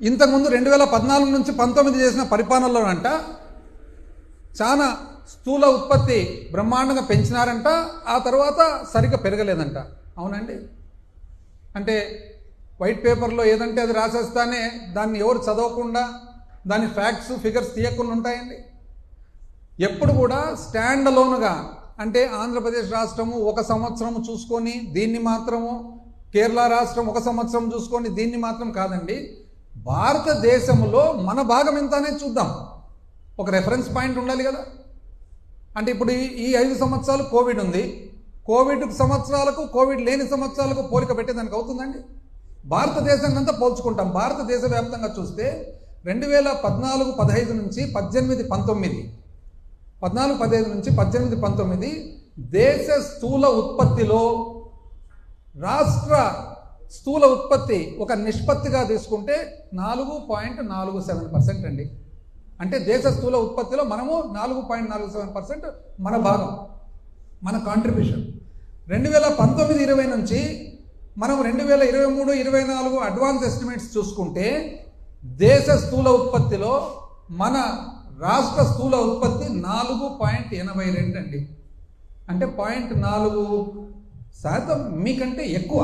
ఇంతకుముందు రెండు వేల పద్నాలుగు నుంచి పంతొమ్మిది చేసిన పరిపాలనలోనంట చాలా స్థూల ఉత్పత్తి బ్రహ్మాండంగా పెంచినారంట ఆ తర్వాత సరిగ్గా పెరగలేదంట. అవునండి? అంటే వైట్ పేపర్లో ఏదంటే అది రాసేస్తానే దాన్ని ఎవరు చదవకుండా దాని ఫ్యాక్ట్స్ ఫిగర్స్ తీయకుండా ఉంటాయండి? ఎప్పుడు కూడా స్టాండ్ అలోన్గా అంటే ఆంధ్రప్రదేశ్ రాష్ట్రము ఒక సంవత్సరం చూసుకొని దీన్ని మాత్రము కేరళ రాష్ట్రం ఒక సంవత్సరం చూసుకొని దీన్ని మాత్రం కాదండి. భారతదేశంలో మన భాగం ఎంత అనేది చూద్దాం. ఒక రెఫరెన్స్ పాయింట్ ఉండాలి కదా. అంటే ఇప్పుడు ఈ- ఐదు సంవత్సరాలు కోవిడ్ ఉంది. కోవిడ్ సంవత్సరాలకు కోవిడ్ లేని సంవత్సరాలకు పోలిక పెట్టేదానికి అవుతుందండి. భారతదేశం అంతా పోల్చుకుంటాం. భారతదేశ వ్యాప్తంగా చూస్తే రెండు వేల పద్నాలుగు పదహైదు నుంచి పద్దెనిమిది పంతొమ్మిది. పద్నాలుగు పదహైదు నుంచి పద్దెనిమిది పంతొమ్మిది దేశ స్థూల ఉత్పత్తిలో రాష్ట్ర స్థూల ఉత్పత్తి ఒక నిష్పత్తిగా తీసుకుంటే నాలుగు పాయింట్ నాలుగు సెవెన్ పర్సెంట్ అండి. అంటే దేశ స్థూల ఉత్పత్తిలో మనము నాలుగు పాయింట్ నాలుగు సెవెన్ పర్సెంట్ మన భాగం మన కాంట్రిబ్యూషన్ రెండు వేల పంతొమ్మిది ఇరవై నుంచి మనం రెండు వేల ఇరవై మూడు ఇరవై నాలుగు అడ్వాన్స్ ఎస్టిమేట్స్ చూసుకుంటే దేశ స్థూల ఉత్పత్తిలో మన రాష్ట్ర స్థూల ఉత్పత్తి నాలుగు పాయింట్ ఎనభై రెండు అండి. అంటే పాయింట్ నాలుగు శాతం మీకంటే ఎక్కువ.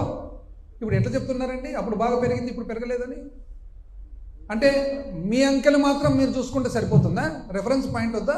ఇప్పుడు ఎట్లా చెప్తున్నారండి? అప్పుడు బాగా పెరిగింది ఇప్పుడు పెరగలేదని? అంటే మీ అంకెలు మాత్రం మీరు చూసుకుంటే సరిపోతుందా? రెఫరెన్స్ పాయింట్ వద్దా?